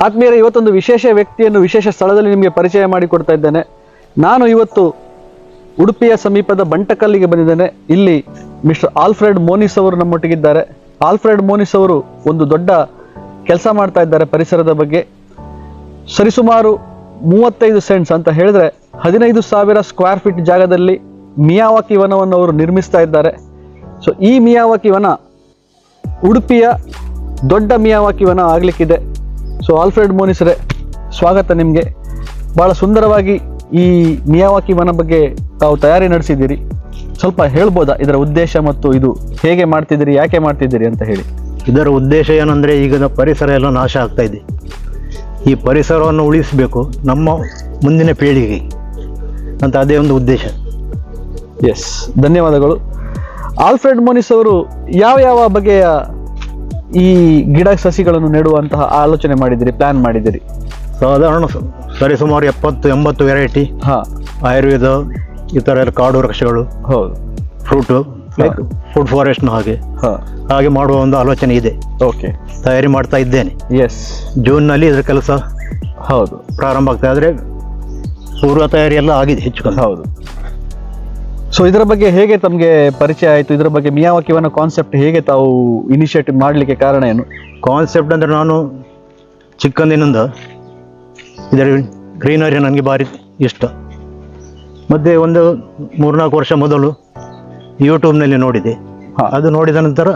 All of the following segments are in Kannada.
ಆತ್ಮೀಯರೇ, ಇವತ್ತೊಂದು ವಿಶೇಷ ವ್ಯಕ್ತಿಯನ್ನು, ವಿಶೇಷ ಸ್ಥಳದಲ್ಲಿ ನಿಮಗೆ ಪರಿಚಯ ಮಾಡಿಕೊಡ್ತಾ ಇದ್ದೇನೆ. ನಾನು ಇವತ್ತು ಉಡುಪಿಯ ಸಮೀಪದ ಬಂಟಕಲ್ಲಿಗೆ ಬಂದಿದ್ದೇನೆ. ಇಲ್ಲಿ ಮಿಸ್ಟರ್ ಆಲ್ಫ್ರೆಡ್ ಮೋನಿಸ್ ಅವರು ನಮ್ಮೊಟ್ಟಿಗಿದ್ದಾರೆ. ಆಲ್ಫ್ರೆಡ್ ಮೋನಿಸ್ ಅವರು ಒಂದು ದೊಡ್ಡ ಕೆಲಸ ಮಾಡ್ತಾ ಇದ್ದಾರೆ ಪರಿಸರದ ಬಗ್ಗೆ. ಸರಿಸುಮಾರು ಮೂವತ್ತೈದು ಸೆಂಟ್ಸ್ ಅಂತ ಹೇಳಿದ್ರೆ ಹದಿನೈದು ಸಾವಿರ ಸ್ಕ್ವೇರ್ ಫೀಟ್ ಜಾಗದಲ್ಲಿ ಮಿಯಾವಾಕಿ ವನವನ್ನು ಅವರು ನಿರ್ಮಿಸ್ತಾ ಇದ್ದಾರೆ. ಸೊ ಈ ಮಿಯಾವಾಕಿ ವನ ಉಡುಪಿಯ ದೊಡ್ಡ ಮಿಯಾವಾಕಿ ವನ ಆಗ್ಲಿಕ್ಕಿದೆ. ಸೊ ಆಲ್ಫ್ರೆಡ್ ಮೋನಿಸರೇ ಸ್ವಾಗತ ನಿಮಗೆ. ಭಾಳ ಸುಂದರವಾಗಿ ಈ ಮಿಯಾವಾಕಿ ವನ ಬಗ್ಗೆ ತಾವು ತಯಾರಿ ನಡೆಸಿದ್ದೀರಿ. ಸ್ವಲ್ಪ ಹೇಳ್ಬೋದಾ? ಇದರ ಉದ್ದೇಶ ಮತ್ತು ಇದು ಹೇಗೆ ಮಾಡ್ತಿದ್ದೀರಿ ಯಾಕೆ ಮಾಡ್ತಿದ್ದೀರಿ ಅಂತ ಹೇಳಿ. ಇದರ ಉದ್ದೇಶ ಏನಂದರೆ ಈಗಿನ ಪರಿಸರ ಎಲ್ಲ ನಾಶ ಆಗ್ತಾ ಇದೆ. ಈ ಪರಿಸರವನ್ನು ಉಳಿಸಬೇಕು ನಮ್ಮ ಮುಂದಿನ ಪೀಳಿಗೆ ಅಂತ ಅದೇ ಒಂದು ಉದ್ದೇಶ. ಎಸ್ ಧನ್ಯವಾದಗಳು. ಆಲ್ಫ್ರೆಡ್ ಮೋನಿಸ್ ಅವರು ಯಾವ ಯಾವ ಬಗೆಯ ಈ ಗಿಡ ಸಸಿಗಳನ್ನು ನೆಡುವಂತಹ ಆಲೋಚನೆ ಮಾಡಿದಿರಿ ಪ್ಲಾನ್ ಮಾಡಿದಿರಿ? ಸಾಧಾರಣ ಸರಿ ಸುಮಾರು ಎಪ್ಪತ್ತು ಎಂಬತ್ತು ವೆರೈಟಿ ಹಾ. ಆಯುರ್ವೇದ ಈ ಥರ ಎಲ್ಲ ಕಾಡು ವೃಕ್ಷಗಳು ಹೌದು. ಫ್ರೂಟು ಲೈಕ್ ಫುಡ್ ಫಾರೆಸ್ಟ್ನ ಹಾಗೆ. ಹಾ. ಹಾಗೆ ಮಾಡುವ ಒಂದು ಆಲೋಚನೆ ಇದೆ. ಓಕೆ ತಯಾರಿ ಮಾಡ್ತಾ ಇದ್ದೇನೆ. ಎಸ್ ಜೂನ್ನಲ್ಲಿ ಇದರ ಕೆಲಸ ಹೌದು. ಪ್ರಾರಂಭ ಆಗ್ತಾ ಆದರೆ ಪೂರ್ವ ತಯಾರಿ ಎಲ್ಲ ಆಗಿದೆ ಹೆಚ್ಚು ಕಮ್ಮಿ. ಹೌದು. ಸೊ ಇದರ ಬಗ್ಗೆ ಹೇಗೆ ತಮಗೆ ಪರಿಚಯ ಆಯಿತು? ಇದರ ಬಗ್ಗೆ ಮಿಯಾವಕಿವನ ಕಾನ್ಸೆಪ್ಟ್ ಹೇಗೆ ತಾವು ಇನಿಷಿಯೇಟಿವ್ ಮಾಡಲಿಕ್ಕೆ ಕಾರಣ ಏನು? ಕಾನ್ಸೆಪ್ಟ್ ಅಂದರೆ ನಾನು ಚಿಕ್ಕಂದಿನಿಂದ ಇದರ ಗ್ರೀನರಿ ನನಗೆ ಭಾರಿ ಇಷ್ಟ. ಮತ್ತು ಒಂದು ಮೂರ್ನಾಲ್ಕು ವರ್ಷ ಮೊದಲು ಯೂಟ್ಯೂಬ್ನಲ್ಲಿ ನೋಡಿದೆ. ಹಾ. ಅದು ನೋಡಿದ ನಂತರ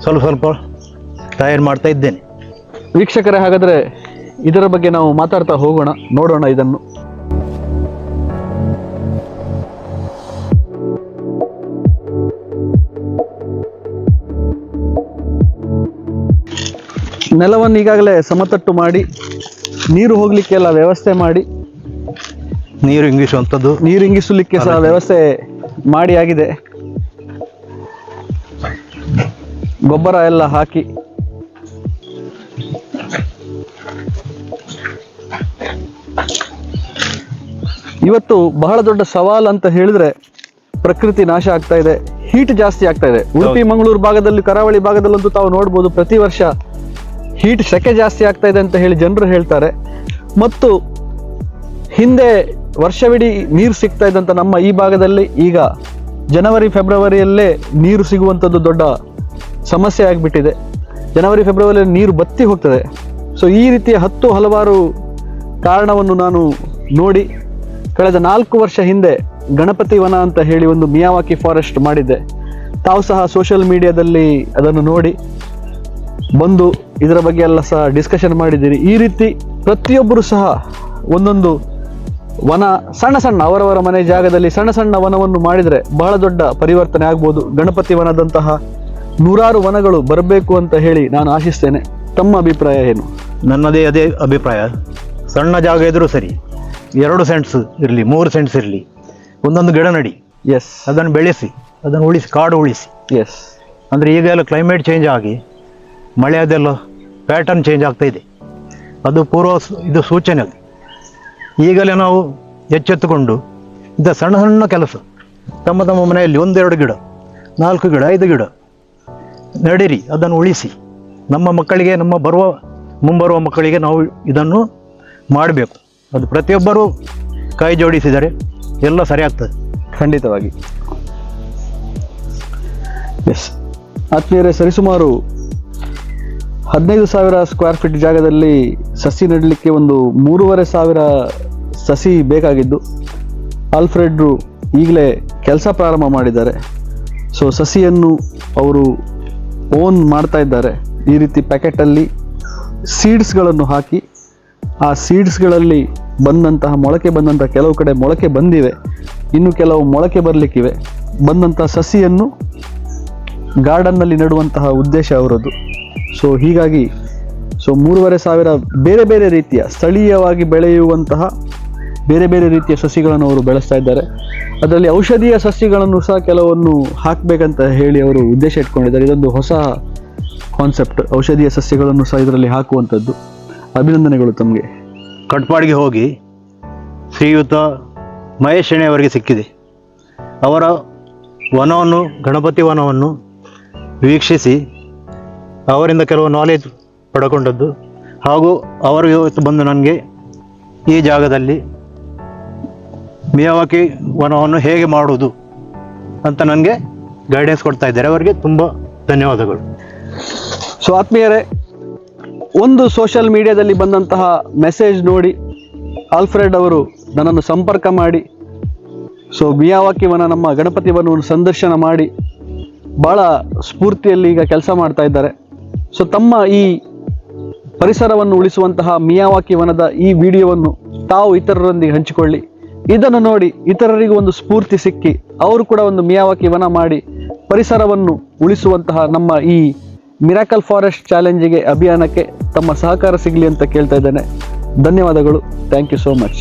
ಸ್ವಲ್ಪ ಸ್ವಲ್ಪ ತಯಾರು ಮಾಡ್ತಾ ಇದ್ದೇನೆ. ವೀಕ್ಷಕರೇ ಹಾಗಾದರೆ ಇದರ ಬಗ್ಗೆ ನಾವು ಮಾತಾಡ್ತಾ ಹೋಗೋಣ. ನೋಡೋಣ ಇದನ್ನು. ನೆಲವನ್ನು ಈಗಾಗಲೇ ಸಮತಟ್ಟು ಮಾಡಿ ನೀರು ಹೋಗ್ಲಿಕ್ಕೆಲ್ಲ ವ್ಯವಸ್ಥೆ ಮಾಡಿ. ನೀರು ಇಂಗಿಸುವಂಥದ್ದು. ನೀರು ಇಂಗಿಸಲಿಕ್ಕೆ ಸಹ ವ್ಯವಸ್ಥೆ ಮಾಡಿ ಆಗಿದೆ. ಗೊಬ್ಬರ ಎಲ್ಲ ಹಾಕಿ. ಇವತ್ತು ಬಹಳ ದೊಡ್ಡ ಸವಾಲು ಅಂತ ಹೇಳಿದ್ರೆ ಪ್ರಕೃತಿ ನಾಶ ಆಗ್ತಾ ಇದೆ ಹೀಟ್ ಜಾಸ್ತಿ ಆಗ್ತಾ ಇದೆ. ಉಡುಪಿ ಮಂಗಳೂರು ಭಾಗದಲ್ಲಿ ಕರಾವಳಿ ಭಾಗದಲ್ಲಂತೂ ತಾವು ನೋಡ್ಬೋದು ಪ್ರತಿ ವರ್ಷ ಹೀಟ್ ಸೆಕೆ ಜಾಸ್ತಿ ಆಗ್ತಾ ಇದೆ ಅಂತ ಹೇಳಿ ಜನರು ಹೇಳ್ತಾರೆ. ಮತ್ತು ಹಿಂದೆ ವರ್ಷವಿಡೀ ನೀರು ಸಿಗ್ತಾ ಇದ್ದಂಥ ನಮ್ಮ ಈ ಭಾಗದಲ್ಲಿ ಈಗ ಜನವರಿ, ಫೆಬ್ರವರಿಯಲ್ಲೇ ನೀರು ಸಿಗುವಂಥದ್ದು ದೊಡ್ಡ ಸಮಸ್ಯೆ ಆಗಿಬಿಟ್ಟಿದೆ. ಜನವರಿ, ಫೆಬ್ರವರಿಯಲ್ಲಿ ನೀರು ಬತ್ತಿ ಹೋಗ್ತದೆ. ಸೊ ಈ ರೀತಿಯ ಹತ್ತು ಹಲವಾರು ಕಾರಣವನ್ನು ನಾನು ನೋಡಿ ಕಳೆದ ನಾಲ್ಕು ವರ್ಷ ಹಿಂದೆ ಗಣಪತಿ ವನ ಅಂತ ಹೇಳಿ ಒಂದು ಮಿಯಾವಾಕಿ ಫಾರೆಸ್ಟ್ ಮಾಡಿದ್ದೆ. ತಾವು ಸಹ ಸೋಷಿಯಲ್ ಮೀಡಿಯಾದಲ್ಲಿ ಅದನ್ನು ನೋಡಿ ಬಂದು ಇದರ ಬಗ್ಗೆ ಎಲ್ಲ ಸಹ ಡಿಸ್ಕಷನ್ ಮಾಡಿದ್ದೀರಿ. ಈ ರೀತಿ ಪ್ರತಿಯೊಬ್ಬರು ಸಹ ಒಂದೊಂದು ವನ ಸಣ್ಣ ಸಣ್ಣ ಅವರವರ ಮನೆ ಜಾಗದಲ್ಲಿ ಸಣ್ಣ ಸಣ್ಣ ವನವನ್ನು ಮಾಡಿದರೆ ಬಹಳ ದೊಡ್ಡ ಪರಿವರ್ತನೆ ಆಗ್ಬೋದು. ಗಣಪತಿ ವನದಂತಹ ನೂರಾರು ವನಗಳು ಬರಬೇಕು ಅಂತ ಹೇಳಿ ನಾನು ಆಶಿಸ್ತೇನೆ. ತಮ್ಮ ಅಭಿಪ್ರಾಯ ಏನು? ನನ್ನದೇ ಅದೇ ಅಭಿಪ್ರಾಯ. ಸಣ್ಣ ಜಾಗ ಇದ್ರೂ ಸರಿ ಎರಡು ಸೆಂಟ್ಸ್ ಇರಲಿ ಮೂರು ಸೆಂಟ್ಸ್ ಇರಲಿ ಒಂದೊಂದು ಗಿಡ ನಡಿ ಎಸ್ ಅದನ್ನು ಬೆಳೆಸಿ ಅದನ್ನು ಉಳಿಸಿ ಕಾಡು ಉಳಿಸಿ. ಎಸ್ ಅಂದರೆ ಈಗ ಎಲ್ಲ ಕ್ಲೈಮೇಟ್ ಚೇಂಜ್ ಆಗಿ ಮಳೆ ಅದೆಲ್ಲ ಪ್ಯಾಟರ್ನ್ ಚೇಂಜ್ ಆಗ್ತಾ ಇದೆ. ಅದು ಪೂರ್ವ ಇದು ಸೂಚನೆ ಅದು. ಈಗಲೇ ನಾವು ಎಚ್ಚೆತ್ತುಕೊಂಡು, ಇಂಥ ಸಣ್ಣ ಸಣ್ಣ ಕೆಲಸ, ತಮ್ಮ ತಮ್ಮ ಮನೆಯಲ್ಲಿ ಒಂದೆರಡು ಗಿಡ, ನಾಲ್ಕು ಗಿಡ, ಐದು ಗಿಡ ನಡೀರಿ, ಅದನ್ನು ಉಳಿಸಿ. ನಮ್ಮ ಮಕ್ಕಳಿಗೆ, ನಮ್ಮ ಬರುವ, ಮುಂಬರುವ ಮಕ್ಕಳಿಗೆ ನಾವು ಇದನ್ನು ಮಾಡಬೇಕು. ಅದು ಪ್ರತಿಯೊಬ್ಬರೂ ಕೈ ಜೋಡಿಸಿದರೆ ಎಲ್ಲ ಸರಿ ಆಗ್ತದೆ. ಖಂಡಿತವಾಗಿ. ಎಸ್ ಆತ್ಮೀಯರೇ, ಸರಿಸುಮಾರು ಹದಿನೈದು ಸಾವಿರ ಸ್ಕ್ವೇರ್ ಫೀಟ್ ಜಾಗದಲ್ಲಿ ಸಸಿ ನೆಡಲಿಕ್ಕೆ ಒಂದು ಮೂರುವರೆ ಸಾವಿರ ಸಸಿ ಬೇಕಾಗಿದ್ದು. ಆಲ್ಫ್ರೆಡ್ರು ಈಗಲೇ ಕೆಲಸ ಪ್ರಾರಂಭ ಮಾಡಿದ್ದಾರೆ. ಸೊ ಸಸಿಯನ್ನು ಅವರು ಓನ್ ಮಾಡ್ತಾ ಇದ್ದಾರೆ. ಈ ರೀತಿ ಪ್ಯಾಕೆಟಲ್ಲಿ ಸೀಡ್ಸ್ಗಳನ್ನು ಹಾಕಿ, ಆ ಸೀಡ್ಸ್ಗಳಲ್ಲಿ ಬಂದಂತಹ ಮೊಳಕೆ ಬಂದಂತಹ ಕೆಲವು ಕಡೆ ಮೊಳಕೆ ಬಂದಿವೆ. ಇನ್ನು ಕೆಲವು ಮೊಳಕೆ ಬರಲಿಕ್ಕಿವೆ. ಬಂದಂತಹ ಸಸಿಯನ್ನು ಗಾರ್ಡನ್ನಲ್ಲಿ ನೆಡುವಂತಹ ಉದ್ದೇಶ ಅವರದ್ದು ಸೊ ಹೀಗಾಗಿ ಸೊ ಮೂರುವರೆ ಸಾವಿರ ಬೇರೆ ಬೇರೆ ರೀತಿಯ ಸ್ಥಳೀಯವಾಗಿ ಬೆಳೆಯುವಂತಹ ಬೇರೆ ಬೇರೆ ರೀತಿಯ ಸಸಿಗಳನ್ನು ಅವರು ಬೆಳೆಸ್ತಾ ಇದ್ದಾರೆ. ಅದರಲ್ಲಿ ಔಷಧೀಯ ಸಸ್ಯಗಳನ್ನು ಸಹ ಕೆಲವನ್ನು ಹಾಕಬೇಕಂತ ಹೇಳಿ ಅವರು ಉದ್ದೇಶ ಇಟ್ಕೊಂಡಿದ್ದಾರೆ. ಇದೊಂದು ಹೊಸ ಕಾನ್ಸೆಪ್ಟ್ ಔಷಧೀಯ ಸಸ್ಯಗಳನ್ನು ಸಹ ಇದರಲ್ಲಿ ಹಾಕುವಂಥದ್ದು. ಅಭಿನಂದನೆಗಳು ತಮಗೆ. ಕಟ್ಪಾಡಿಗೆ ಹೋಗಿ, ಶ್ರೀಯುತ ಮಹೇಶ್ ಅವರಿಗೆ ಸಿಕ್ಕಿದೆ. ಅವರ ವನವನ್ನು, ಗಣಪತಿ ವನವನ್ನು ವೀಕ್ಷಿಸಿ ಅವರಿಂದ ಕೆಲವು ನಾಲೆಜ್ ಪಡ್ಕೊಂಡದ್ದು ಹಾಗೂ ಅವರು ಇವತ್ತು ಬಂದು ನನಗೆ ಈ ಜಾಗದಲ್ಲಿ ಮಿಯಾವಾಕಿ ವನವನ್ನು ಹೇಗೆ ಮಾಡುವುದು ಅಂತ ನನಗೆ ಗೈಡೆನ್ಸ್ ಕೊಡ್ತಾ ಇದ್ದಾರೆ. ಅವರಿಗೆ ತುಂಬ ಧನ್ಯವಾದಗಳು. ಸೊ ಆತ್ಮೀಯರೇ, ಒಂದು ಸೋಷಿಯಲ್ ಮೀಡಿಯಾದಲ್ಲಿ ಬಂದಂತಹ ಮೆಸೇಜ್ ನೋಡಿ ಆಲ್ಫ್ರೆಡ್ ಅವರು ನನ್ನನ್ನು ಸಂಪರ್ಕ ಮಾಡಿ ಸೊ ಮಿಯಾವಾಕಿ ವನ ನಮ್ಮ ಗಣಪತಿ ವನವನ್ನು ಸಂದರ್ಶನ ಮಾಡಿ ಭಾಳ ಸ್ಫೂರ್ತಿಯಲ್ಲಿ ಈಗ ಕೆಲಸ ಮಾಡ್ತಾ ಇದ್ದಾರೆ. ಸೊ ತಮ್ಮ ಈ ಪರಿಸರವನ್ನು ಉಳಿಸುವಂತಹ ಮಿಯಾವಾಕಿ ವನದ ಈ ವಿಡಿಯೋವನ್ನು ತಾವು ಇತರರೊಂದಿಗೆ ಹಂಚಿಕೊಳ್ಳಿ. ಇದನ್ನು ನೋಡಿ ಇತರರಿಗೂ ಒಂದು ಸ್ಫೂರ್ತಿ ಸಿಕ್ಕಿ ಅವರು ಕೂಡ ಒಂದು ಮಿಯಾವಾಕಿ ವನ ಮಾಡಿ ಪರಿಸರವನ್ನು ಉಳಿಸುವಂತಹ ನಮ್ಮ ಈ ಮಿರಾಕಲ್ ಫಾರೆಸ್ಟ್ ಚಾಲೆಂಜಿಗೆ ಅಭಿಯಾನಕ್ಕೆ ತಮ್ಮ ಸಹಕಾರ ಸಿಗಲಿ ಅಂತ ಕೇಳ್ತಾ ಇದ್ದೇನೆ. ಧನ್ಯವಾದಗಳು. Thank you so much